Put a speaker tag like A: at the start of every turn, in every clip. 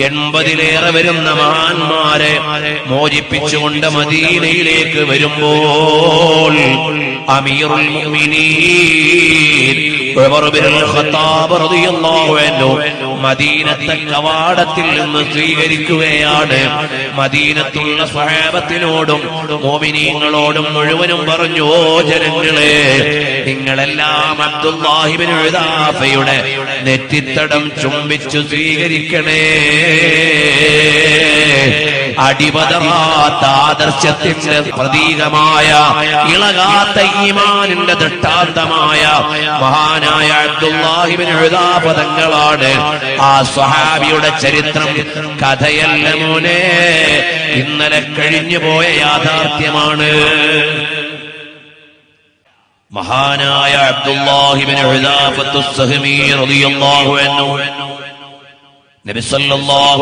A: എൺപതിലേറെ വരുന്ന മഹാന്മാരെ മോചിപ്പിച്ചുകൊണ്ട് മദീനയിലേക്ക് വരുമ്പോൾ അമീറുൽ ഖത്താബ് റളിയല്ലാഹു അൻഹു മദീനത്തെ കവാടത്തിൽ നിന്ന് സ്വീകരിക്കുകയാണ്. മദീനത്തുള്ള സ്വഹാബത്തിനോടും മോമിനീങ്ങളോടും മുഴുവനും പറഞ്ഞു ഓ ജനങ്ങളെ നിങ്ങളെല്ലാം അബ്ദുല്ലാഹിബിൻ ഉദാഫയുടെ നെറ്റിത്തടം ചുംബിച്ചു സ്വീകരിക്കണേ. അടിപതറാത്ത ആദർശത്തിന്റെ പ്രതീകമായ ഇളകാത്ത ഈമാനിന്റെ ദൃഷ്ടാന്തമായ മഹാനായ അബ്ദുല്ലാഹിബിൻ പദങ്ങളാണ്. ആ സ്വഹാബിയുടെ ചരിത്രം കഥയല്ല മോനെ. ഇന്നലെ കഴിഞ്ഞു പോയ യാഥാർത്ഥ്യമാണ്. മഹാനായ അബ്ദുല്ലാഹിബിൻ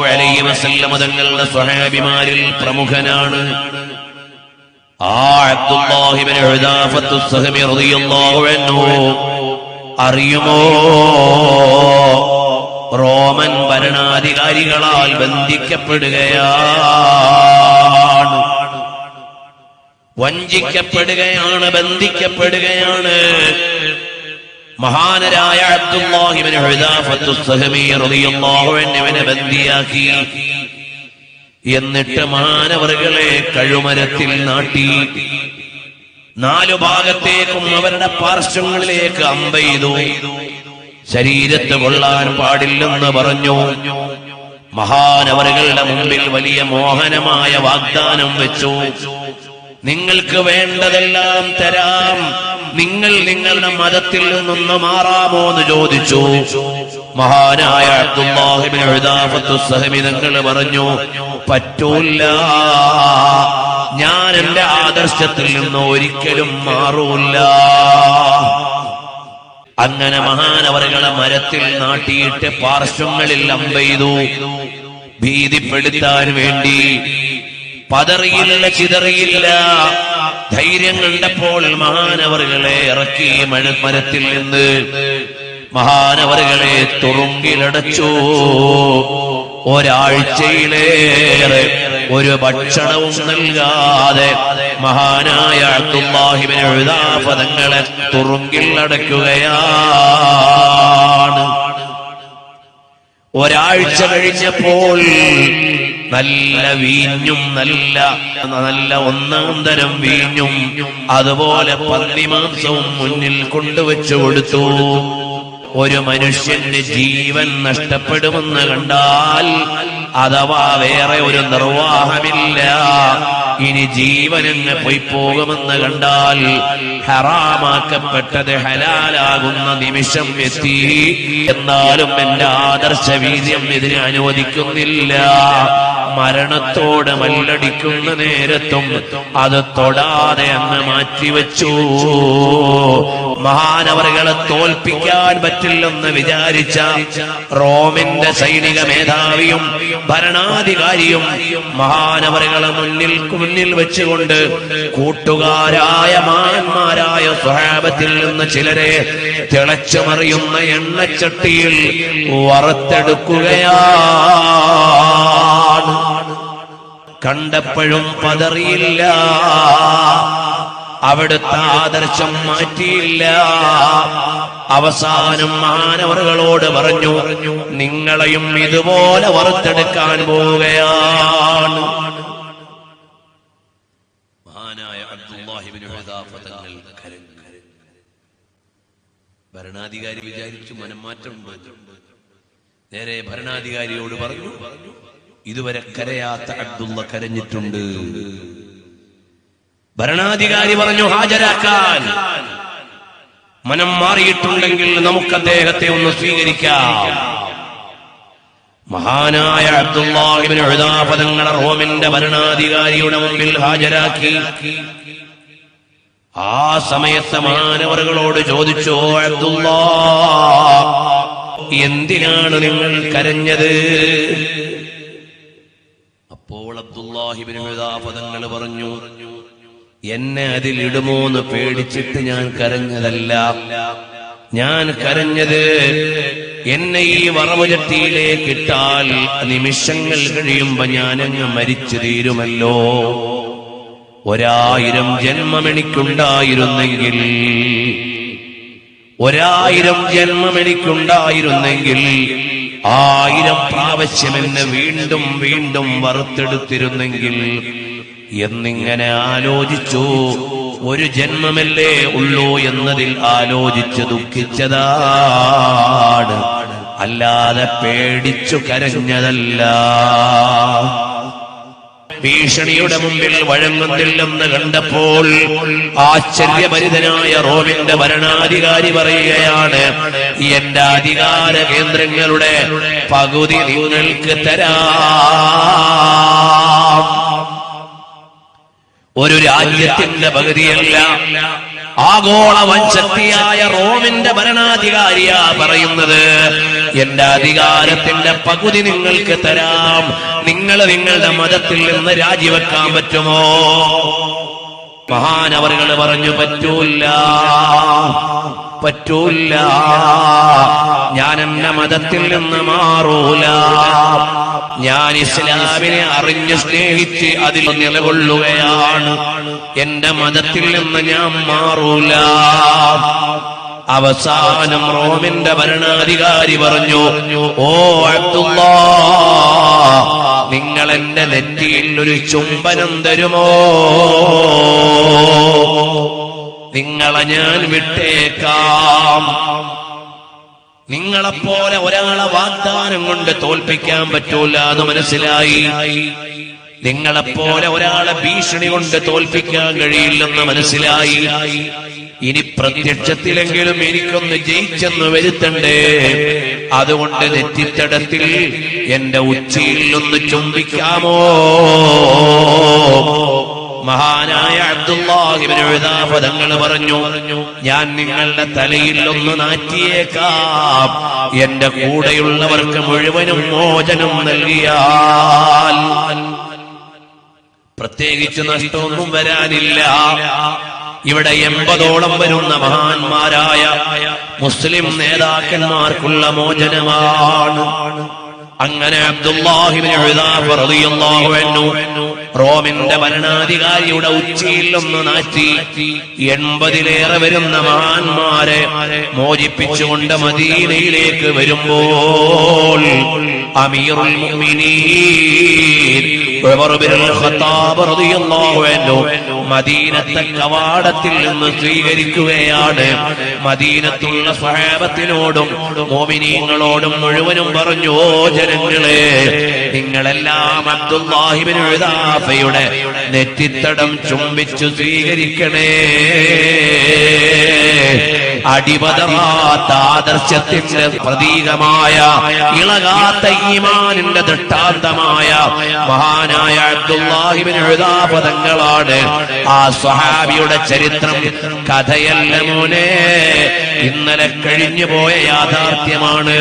A: അലൈഹി വസല്ലമ തങ്ങളുടെ സ്വഹാബിമാരിൽ പ്രമുഖനാണ്. അറിയുമോ? റോമൻ ഭരണാധികാരികളാൽ ബന്ധിക്കപ്പെടുകയാണ്. വഞ്ചിക്കപ്പെടുകയാണ് ബന്ധിക്കപ്പെടുകയാണ്. മഹാനരായ ബന്ദിയാക്കി. എന്നിട്ട് മാനവറുകളെ കഴുമരത്തിൽ നാട്ടി. നാലു ഭാഗത്തേക്കും അവരുടെ പാർശ്വങ്ങളിലേക്ക് അമ്പെയ്തു ശരീരത്തെ കൊള്ളാൻ പാടില്ലെന്ന് പറഞ്ഞു. മഹാനവറുകളുടെ മുമ്പിൽ വലിയ മോഹനമായ വാഗ്ദാനം വെച്ചു. നിങ്ങൾക്ക് വേണ്ടതെല്ലാം തരാം. നിങ്ങൾ നിങ്ങളുടെ മതത്തിൽ നിന്നൊന്ന് മാറാമോ എന്ന് ചോദിച്ചു. മഹാനായ അബ്ദുല്ലാഹിബിൻ നിങ്ങൾ പറഞ്ഞു പറ്റൂല്ല. ഞാൻ എന്റെ ആദർശത്തിൽ നിന്ന് ഒരിക്കലും മാറൂല അങ്ങനെ മഹാനവറുകളെ മരത്തിൽ നാട്ടിയിട്ട് പാർശ്വങ്ങളിൽ അമ്പെയ്തു. ഭീതിപ്പെടുത്താൻ വേണ്ടി പതറിയില്ല ചിതറിയില്ല. ധൈര്യം കണ്ടപ്പോൾ മഹാനവറുകളെ ഇറക്കി മരത്തിൽ നിന്ന് മഹാനവറുകളെ തുറുങ്കിലടച്ചു. ഒരാഴ്ചയിലേറെ ഒരു ഭക്ഷണവും നൽകാതെ മഹാനായ അബ്ദുല്ലാഹിബിന് എഴുതാപദങ്ങളെ തുറുങ്കിൽ അടയ്ക്കുകയാണ് ഒരാഴ്ച കഴിഞ്ഞപ്പോൾ നല്ല വീഞ്ഞും നല്ല നല്ല ഒന്നാം തരം വീഞ്ഞും അതുപോലെ പന്നി മാംസവും മുന്നിൽ കൊണ്ടുവച്ചു കൊടുത്തു. ഒരു മനുഷ്യന്റെ ജീവൻ നഷ്ടപ്പെടുമെന്ന് കണ്ടാൽ അഥവാ വേറെ ഒരു നിർവാഹമില്ല. ഇനി ജീവനങ്ങ് പോയി പോകുമെന്ന് കണ്ടാൽ ഹറാമാക്കപ്പെട്ടത് ഹലാലാകുന്ന നിമിഷം എത്തി. എന്നാലും എന്റെ ആദർശ വീര്യം ഇതിനെ അനുവദിക്കുന്നില്ല. മരണത്തോട് മല്ലടിക്കുന്ന നേരത്തും അത് തൊടാതെ അങ്ങ് മാറ്റിവെച്ചു. മഹാനവറുകളെ തോൽപ്പിക്കാൻ പറ്റില്ലെന്ന് വിചാരിച്ച റോമിന്റെ സൈനിക മേധാവിയും ഭരണാധികാരിയും മഹാനവറുകളെ മുന്നിൽ മുന്നിൽ വെച്ചുകൊണ്ട് കൂട്ടുകാരായ മാന്മാരായ സ്വഹാബത്തിൽ നിന്ന് ചിലരെ തിളച്ചുമറിയുന്ന എണ്ണച്ചട്ടിയിൽ വറുത്തെടുക്കുകയാണ് കണ്ടപ്പോഴും പതറിയില്ല. അവിടുത്തെ ആദർശം മാറ്റിയില്ല. അവസാനം മാനവറുകളോട് പറഞ്ഞു നിങ്ങളെയും ഇതുപോലെ വറുത്തെടുക്കാൻ പോവുകയാണ്. ഭരണാധികാരി വിചാരിച്ചു മനംമാറ്റമുണ്ട്. നേരെ ഭരണാധികാരിയോട് പറഞ്ഞു ഇതുവരെ കരയാത്ത അബ്ദുള്ള കരഞ്ഞിട്ടുണ്ട്. ഭരണാധികാരി പറഞ്ഞു ഹാജരാക്കാൻ. മനം മാറിയിട്ടുണ്ടെങ്കിൽ നമുക്ക് അദ്ദേഹത്തെ ഒന്ന് സ്വീകരിക്കാം. മഹാനായ അബ്ദുല്ലാഹിബിന് എഴുതാപദങ്ങളെ റോമിന്റെ ഭരണാധികാരിയുടെ മുമ്പിൽ ഹാജരാക്കി. ആ സമയത്ത് മാനവറുകളോട് ചോദിച്ചു "ഓ അബ്ദുല്ലാ എന്തിനാണ് നിങ്ങൾ കരഞ്ഞത്? അപ്പോൾ തങ്ങൾ പറഞ്ഞു എന്നെ അതിലിടുമോന്ന് പേടിച്ചിട്ട് ഞാൻ കരഞ്ഞതല്ല. ഞാൻ കരഞ്ഞത് എന്നെ ഈ വറവുചട്ടിയിലേക്ക് ഇട്ടാൽ നിമിഷങ്ങൾ കഴിയുമ്പോ ഞാനങ്ങ് മരിച്ചു തീരുമല്ലോ. ഒരായിരം ജന്മം എനിക്കുണ്ടായിരുന്നെങ്കിൽ ഒരായിരം ജന്മം എനിക്കുണ്ടായിരുന്നെങ്കിൽ ആയിരം പ്രാവശ്യം എന്നെ വീണ്ടും വീണ്ടും വറുത്തെടുത്തിരുന്നെങ്കിൽ എന്നിങ്ങനെ ആലോചിച്ചു. ഒരു ജന്മമല്ലേ ഉള്ളൂ എന്നതിൽ ആലോചിച്ച് ദുഃഖിച്ചതാണ്. അല്ലാതെ പേടിച്ചു കരഞ്ഞതല്ല. ഭീഷണിയുടെ മുമ്പിൽ വഴങ്ങുന്നില്ലെന്ന് കണ്ടപ്പോൾ ആശ്ചര്യഭരിതനായ റോമിന്റെ ഭരണാധികാരി പറയുകയാണ് എന്റെ അധികാര കേന്ദ്രങ്ങളുടെ പകുതി നിങ്ങൾക്ക് തരാം. ഒരു രാജ്യത്തിന്റെ പകുതിയല്ല ആഗോള വൻശക്തിയായ റോമിന്റെ ഭരണാധികാരിയാ പറയുന്നത്. എന്റെ അധികാരത്തിന്റെ പകുതി നിങ്ങൾക്ക് തരാം. നിങ്ങൾ നിങ്ങളുടെ മതത്തിൽ നിന്ന് രാജിവെക്കാൻ പറ്റുമോ? മഹാനവറുകൾ പറഞ്ഞു പറ്റൂല്ല പറ്റൂല്ല. ഞാൻ എന്റെ മതത്തിൽ നിന്ന് മാറൂല. ഞാൻ ഇസ്ലാമിനെ അറിഞ്ഞ് സ്നേഹിച്ച് അതിൽ നിലകൊള്ളുകയാണ്. എന്റെ മതത്തിൽ നിന്ന് ഞാൻ മാറൂല. അവസാനം റോമിന്റെ ഭരണാധികാരി പറഞ്ഞു ഓ അബ്ദുള്ള നിങ്ങൾ എന്റെ നെറ്റിയിൽ ഒരു ചുംബനം തരുമോ? നിങ്ങളെ ഞാൻ വിട്ടേക്കാം. നിങ്ങളെപ്പോലെ ഒരാളെ വാഗ്ദാനം കൊണ്ട് തോൽപ്പിക്കാൻ പറ്റൂല എന്ന് മനസ്സിലായി. നിങ്ങളെപ്പോലെ ഒരാളെ ഭീഷണി കൊണ്ട് തോൽപ്പിക്കാൻ കഴിയില്ലെന്ന് മനസ്സിലായി. ഇനി പ്രത്യക്ഷത്തിലെങ്കിലും എനിക്കൊന്ന് ജയിച്ചെന്ന് വരുത്തണ്ടേ? അതുകൊണ്ട് നെറ്റിത്തടത്തിൽ എന്റെ ഉച്ചയിൽ ഒന്ന് ചുംബിക്കാമോ? മഹാനായ അബ്ദുല്ലാഹിബിനുപദങ്ങൾ പറഞ്ഞു ഞാൻ നിങ്ങളുടെ തലയിൽ ഒന്ന് നാറ്റിയേക്കാം. എന്റെ കൂടെയുള്ളവർക്ക് മുഴുവനും മോചനം നൽകിയാൽ പ്രത്യേകിച്ച് നഷ്ടമൊന്നും വരാനില്ല. ഇവിടെ എൺപതോളം വരുന്ന മഹാന്മാരായ മുസ്ലിം നേതാക്കന്മാർക്കുള്ള മോചനമാണ്. അങ്ങനെ റോമിന്റെ ഭരണാധികാരിയുടെ ഉച്ചയിൽ ഒന്ന് നാറ്റി എൺപതിലേറെ വരുന്ന മഹാന്മാരെ മോചിപ്പിച്ചുകൊണ്ട് മദീനയിലേക്ക് വരുമ്പോൾ അമീറുൽ മദീനത്തെ കവാടത്തിൽ നിന്ന് സ്വീകരിക്കുകയാണ്. മദീനത്തുള്ള സ്വഹാബത്തിനോടും മോമിനീങ്ങളോടും മുഴുവനും പറഞ്ഞു ജനങ്ങളെ നിങ്ങളെല്ലാം അബ്ദുല്ലാഹിബിൻ എഴുതാഫയുടെ നെറ്റിത്തടം ചുംബിച്ചു സ്വീകരിക്കണേ. അടിപതമാത്ത ആദർശത്തിന്റെ പ്രതീകമായ ഇളകാത്ത ഈമാനിന്റെ ദൃഷ്ടാന്തമായ മഹാനായ അബ്ദുല്ലാഹിബിൻ പദങ്ങളാണ് ആ സ്വഹാബിയുടെ ചരിത്രം കഥയല്ല മോനെ? ഇന്നലെ കഴിഞ്ഞു പോയ യാഥാർത്ഥ്യമാണ്.